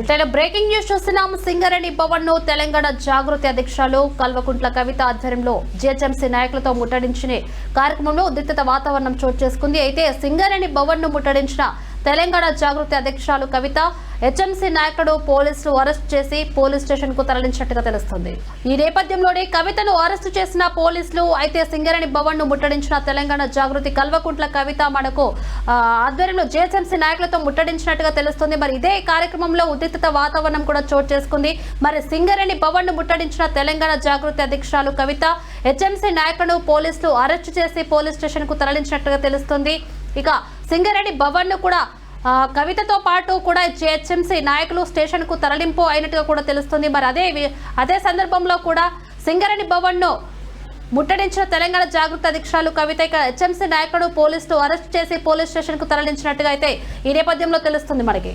ఇట్లా breaking news చూస్తున్నాం. సింగరేణి భవన్ను తెలంగాణ జాగృతి అధ్యక్షులు కల్వకుంట్ల కవిత ఆధ్వర్యంలో జిహెచ్ఎంసీ నాయకులతో ముట్టడించిన కార్యక్రమంలో ఉద్రిక్తత వాతావరణం చోటు చేసుకుంది. అయితే సింగరేణి భవన్ను ముట్టడించిన తెలంగాణ జాగృతి అధ్యక్షురాలు కవిత హెచ్ఎంసీ నాయకుడు పోలీసులు అరెస్ట్ చేసి పోలీస్ స్టేషన్కు తరలించినట్టుగా తెలుస్తుంది. ఈ నేపథ్యంలోనే కవితను అరెస్టు చేసిన పోలీసులు అయితే సింగరేణి భవన్ను ముట్టడించిన తెలంగాణ జాగృతి కల్వకుంట్ల కవిత మనకు ఆధ్వర్యంలో జేఎస్ఎంసీ నాయకులతో ముట్టడించినట్టుగా తెలుస్తుంది. మరి ఇదే కార్యక్రమంలో ఉద్రిక్తత వాతావరణం కూడా చోటు చేసుకుంది. మరి సింగరేణి భవన్ను ముట్టడించిన తెలంగాణ జాగృతి అధ్యక్షురాలు కవిత హెచ్ఎంసీ నాయకులను పోలీసులు అరెస్టు చేసి పోలీస్ స్టేషన్కు తరలించినట్టుగా తెలుస్తుంది. ఇక సింగరెడ్డి భవన్ను కూడా కవితతో పాటు కూడా జిహెచ్ఎంసీ నాయకులు స్టేషన్కు తరలింపు అయినట్టుగా కూడా తెలుస్తుంది మరి అదే వి- అదే సందర్భంలో కూడా సింగరేణి భవన్ను ముట్టడించిన తెలంగాణ జాగృత అధ్యక్షురాలు కవిత ఇక హెచ్ఎంసీ నాయకుడు పోలీసులు అరెస్ట్ చేసి పోలీస్ స్టేషన్కు తరలించినట్టుగా అయితే ఈ నేపథ్యంలో తెలుస్తుంది మనకి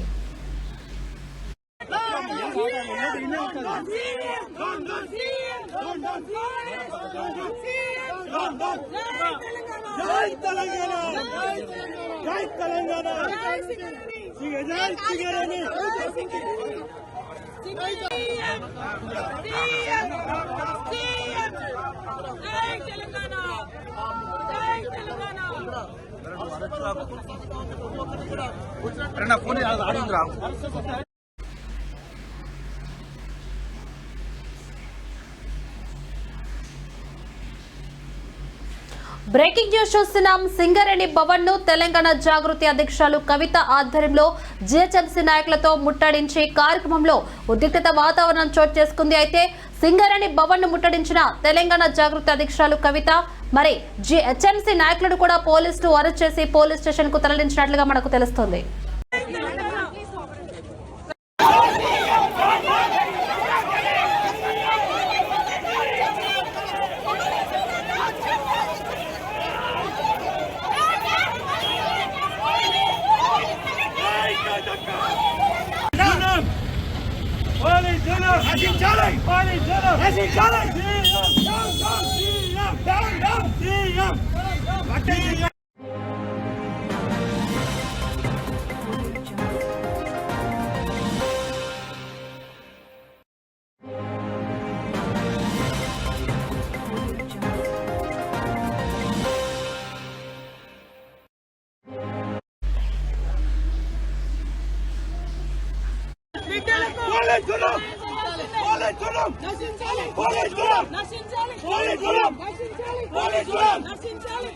జై తెలంగాణ జై తెలంగాణ జై సింగరేణి అరే నా ఫోన్ ఆడిందిరా బ్రేకింగ్ న్యూస్ చూస్తున్నాం. సింగరేణి భవన్ను తెలంగాణ జాగృతి అధ్యక్షులు కవిత ఆధ్వర్యంలో జిహెచ్ఎంసీ నాయకులతో ముట్టడించి కార్యక్రమంలో ఉద్రిక్తత వాతావరణం చోటు చేసుకుంది. అయితే సింగరేణి భవన్ను ముట్టడించిన తెలంగాణ జాగృతి అధ్యక్షురాలు కవిత మరి జిహెచ్ఎంసీ నాయకులను కూడా పోలీసులు అరెస్ట్ చేసి పోలీస్ స్టేషన్కు తరలించినట్లుగా మనకు తెలుస్తోంది. வட்டை పోలీస్ జనం పోలీస్ జనం పోలీస్ జనం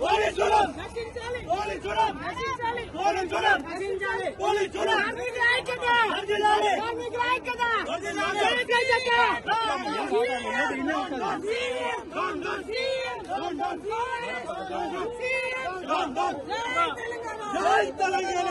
పోలీస్ జనం పోలీస్ జనం పోలీస్ జనం పోలీస్. జై తెలంగాణ